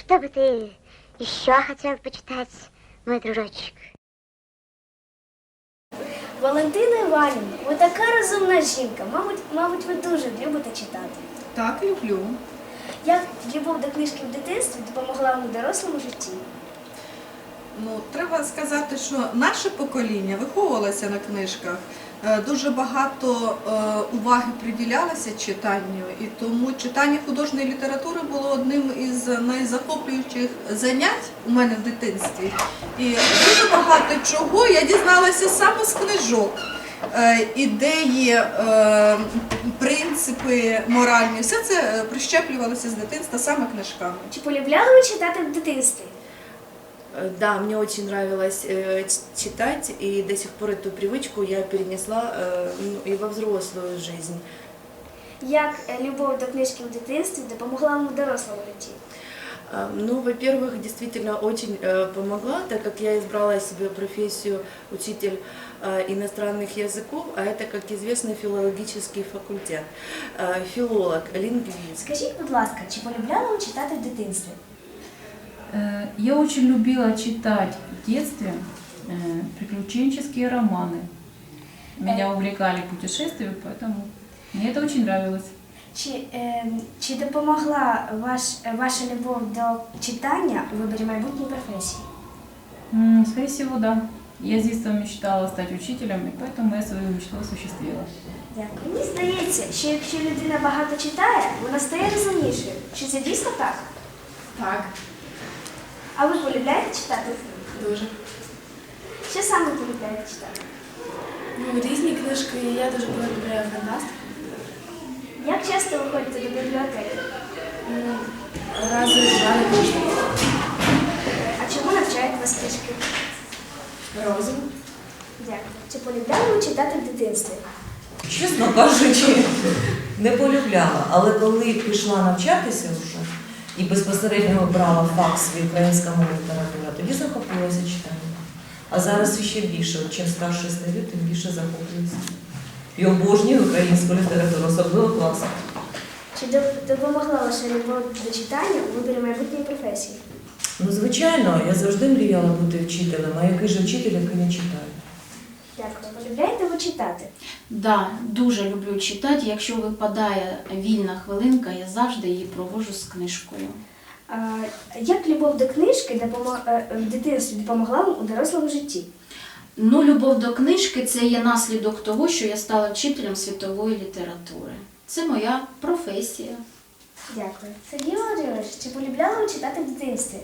что бы ты еще хотел почитать, мой дружочек? Валентина Іванівна, ви така розумна жінка. Мабуть, мабуть, ви дуже любите читати. Так, люблю. Як любов до книжки в дитинстві допомогла вам у дорослому житті? Ну, треба сказати, що наше покоління виховувалося на книжках. Е, Дуже багато е, уваги приділялося читанню, і тому читання художньої літератури було одним із найзахоплюючих занять у мене в дитинстві. І дуже багато чого я дізналася саме з книжок. Е, Ідеї, принципи моральні, все це прищеплювалося з дитинства саме книжками. Чи полюбляли ви читати в дитинстві? Э, Да, мне очень нравилось э, ч- читать, и до сих пор эту привычку я перенесла э, ну, и во взрослую жизнь. Як е, любов до книжки в дитинстві допомогла вам у дорослому житті? А, Ну, во-первых, действительно очень э, помогла, так как я избрала себе профессию учитель э, иностранных языков, а это, как известно, филологический факультет. Э, Филолог, лингвист. Скажіть, будь ласка, чи полюбляли ви читати в дитинстві? Э, Я очень любила читать в детстве э, приключенческие романы. Меня увлекали путешествия, поэтому мне это очень нравилось. Чи, е, чи допомогла ваш, е, ваша любов до читання у виборі майбутньої професії? М, Скорее всего, да. Я с детства мечтала стать учителем, и поэтому я свою мечту осуществила. Дякую. Мені здається, що якщо людина багато читає, вона стає розумнішою. Чи це дійсно так? Так, А ви полюбляєте читати? дуже. Що саме полюбляєте читати? Ну, різні книжки, я дуже полюбляю фантастику. Як часто ви ходите до бібліотеки? Ну, Рази два на тиждень. А чому навчають вас книжки? Розум. Дякую. Чи полюбляли ви читати в дитинстві? Чесно кажучи, не полюбляла. Але коли пішла навчатися вже і безпосередньо брала фах свій українська мова література, тоді захопилася читанням. А зараз ще більше, от чим старше стаю, тим більше захоплююся. І обожнюю українську літературу, особливо класику. Чи допомогла ваша любов до читання у виборі майбутньої професії? Ну, звичайно, я завжди мріяла бути вчителем, а який же вчитель, який не читає. Дякую. Полюбляєте ви читати? Да, дуже люблю читати. Якщо випадає вільна хвилинка, я завжди її проводжу з книжкою. А, як любов до книжки допомо- е, в дитинстві допомогла вам у дорослому житті? Ну, любов до книжки це є наслідок того, що я стала вчителем світової літератури. Це моя професія. Дякую. Сергій Володимирович, чи полюбляли ви читати в дитинстві?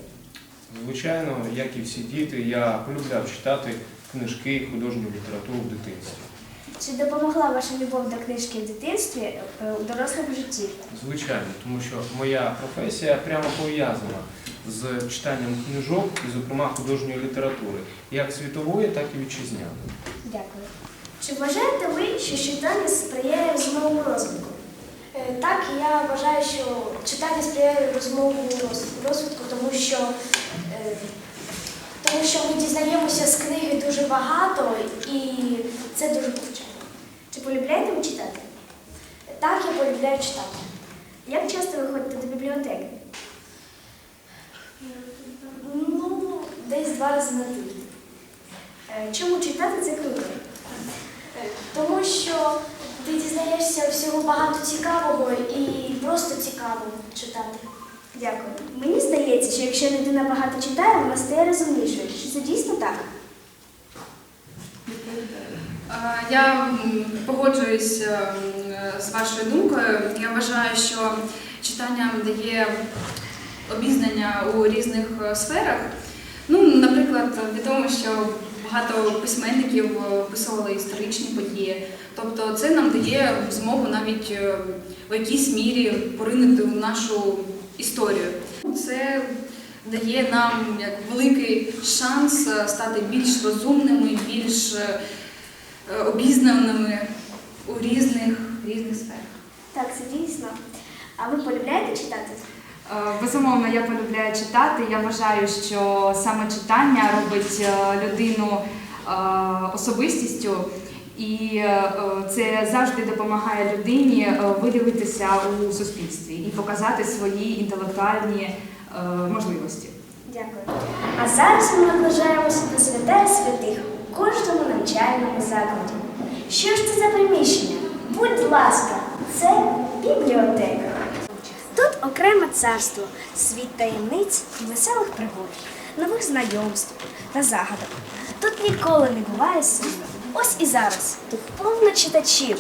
Звичайно, як і всі діти, я полюбляв читати книжки і художню літературу в дитинстві. Чи допомогла ваша любов до книжки в дитинстві е, у дорослому житті? Звичайно, тому що моя професія прямо пов'язана з читанням книжок і, зокрема, художньої літератури, як світової, так і вітчизняної. Дякую. Чи вважаєте ви, що читання сприяє розумовому розвитку? Е, Так, я вважаю, що читання сприяє розмовному розвитку, тому що, е, тому що ми дізнаємося з книги дуже багато і це дуже повчає. Чи полюбляєте ви читати? Так, я полюбляю читати. Як часто ви ходите до бібліотеки? Ну, десь два рази на тиждень. Е, Чому читати це круто? Тому що ти дізнаєшся всього багато цікавого і просто цікаво читати. Дякую. Мені здається, що якщо людина багато читає, вона стає розумнішою. Чи це дійсно так? Я м, погоджуюсь е, з вашою думкою. Я вважаю, що читання дає обізнання у різних е, сферах. Ну, наприклад, відомо, що багато письменників е, описували історичні події. Тобто це нам дає змогу навіть е, в якійсь мірі поринути в нашу історію. Це дає нам як великий шанс е, стати більш розумними, більш е, обізнаними у різних, різних сферах. Так, це дійсно. А ви полюбляєте читати? Е, Безумовно, я полюбляю читати. Я вважаю, що саме читання робить людину особистістю, і е, це завжди допомагає людині е, виділитися у суспільстві і показати свої інтелектуальні е, можливості. Дякую. А зараз ми наближаємося до святая святих у кожному навчальному закладі. Що ж це за приміщення? Будь ласка, це бібліотека. Тут окреме царство, світ таємниць веселих пригод, нових знайомств та загадок. Тут ніколи не буває сумно. Ось і зараз тут повно читачів.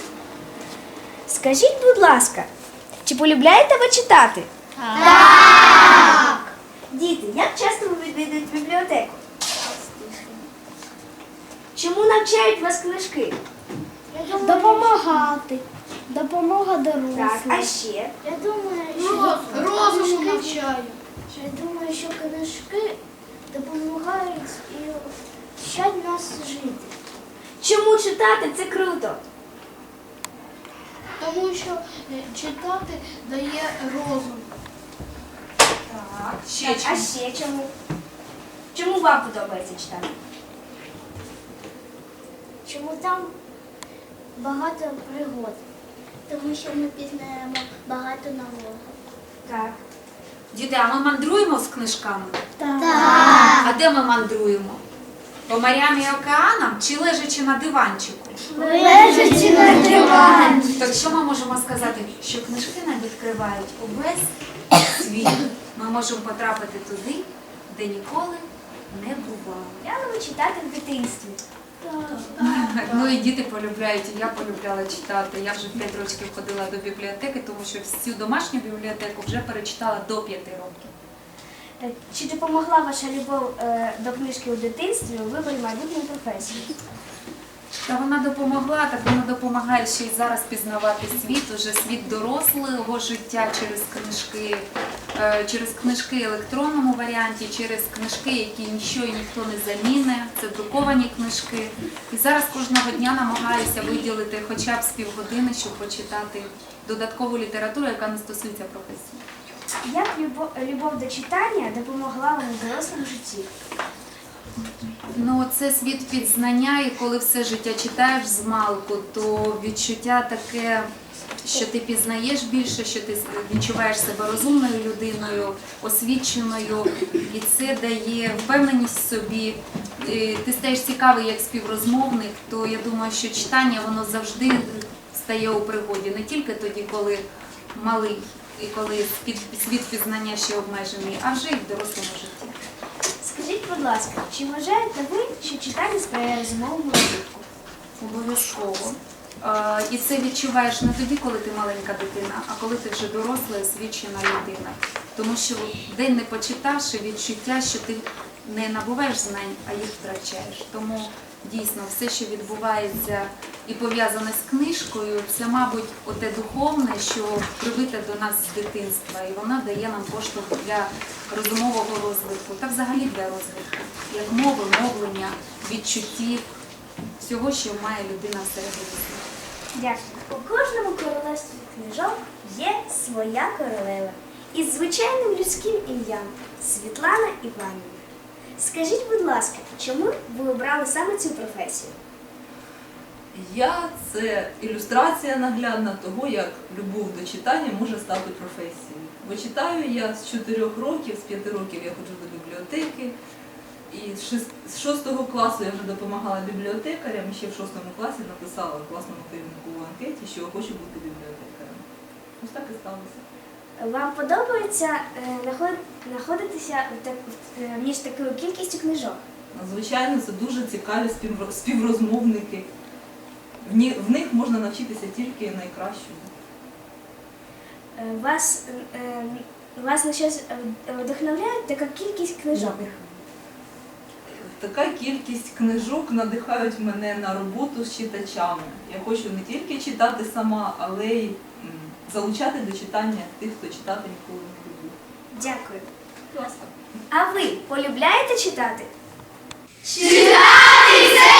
Скажіть, будь ласка, чи полюбляєте ви читати? Діти, як часто ви відвідуєте бібліотеку? Чому навчають вас книжки? Допомагати. Допомога Так, а ще? Я думаю, що розуму навчаю. Я думаю, що книжки допомагають і вчать нас жити. Чому читати це круто? Тому що е, читати дає розум. Так, а ще чому? Чому вам подобається читати? Чому там багато пригод? Тому що ми пізнаємо багато нового. Так. Діти, а ми мандруємо з книжками? Так. А де ми мандруємо? По морям і океанам чи лежачи на диванчику? Лежачи на дивані. Так що ми можемо сказати? Що книжки нам відкривають увесь світ. Ми можемо потрапити туди, де ніколи не бували. Я люблю читати в дитинстві. Ну і діти полюбляють, і я полюбляла читати. Я вже в 5 років ходила до бібліотеки, тому що всю домашню бібліотеку вже перечитала до 5 років. Е, Чи допомогла ваша любов е, до книжки у дитинстві у виборі майбутньої професії? Та вона допомогла, так вона допомагає ще й зараз пізнавати світ, уже світ дорослого життя через книжки, е, через книжки в електронному варіанті, через книжки, які нічого і ніхто не заміне. Це друковані книжки. І зараз кожного дня намагаюся виділити хоча б з півгодини, щоб почитати додаткову літературу, яка не стосується професії. Як любов, до читання допомогла вам у дорослому житті? Ну, це світ пізнання, і коли все життя читаєш з малку, то відчуття таке, що ти пізнаєш більше, що ти відчуваєш себе розумною людиною, освіченою, і це дає впевненість в собі. Ти стаєш цікавий як співрозмовник, то я думаю, що читання воно завжди стає у пригоді, не тільки тоді, коли малий і коли світ пізнання ще обмежений, а вже і в дорослому житті. Скажіть, будь ласка, чи вважаєте ви, що читання сприяє розумовому розвитку? Обов'язково. І це відчуваєш не тоді, коли ти маленька дитина, а коли ти вже доросла освічена людина. Тому що день не почитавши відчуття, що ти не набуваєш знань, а їх втрачаєш. Тому дійсно все, що відбувається і пов'язане з книжкою, це, мабуть, оте духовне, що прибите до нас з дитинства, і вона дає нам поштовх для розумового розвитку та взагалі для розвитку, як мови, мовлення, відчуттів, всього, що має людина всередині. Дякую. У кожному королевстві книжок є своя королева із звичайним людським ім'ям Світлана Іванівна. Скажіть, будь ласка, чому ви обрали саме цю професію? Я це ілюстрація наглядна того, як любов до читання може стати професією. Бо читаю я з 4 років, з 5 років я ходжу до бібліотеки. І з 6 класу я вже допомагала бібліотекарям, і ще в 6 класі написала класному керівнику в анкеті, що я хочу бути бібліотекарем. Ось так і сталося. Вам подобається е, знаходитися е, між такою кількістю книжок? Звичайно, це дуже цікаві співро- співрозмовники. В них можна навчитися тільки найкращому. Е, Вас, вас на щось вдохновляє така кількість книжок? Така кількість книжок надихають мене на роботу з читачами. Я хочу не тільки читати сама, але й залучати до читання тих, хто читати ніколи не любив. Дякую. А ви полюбляєте читати? Читати це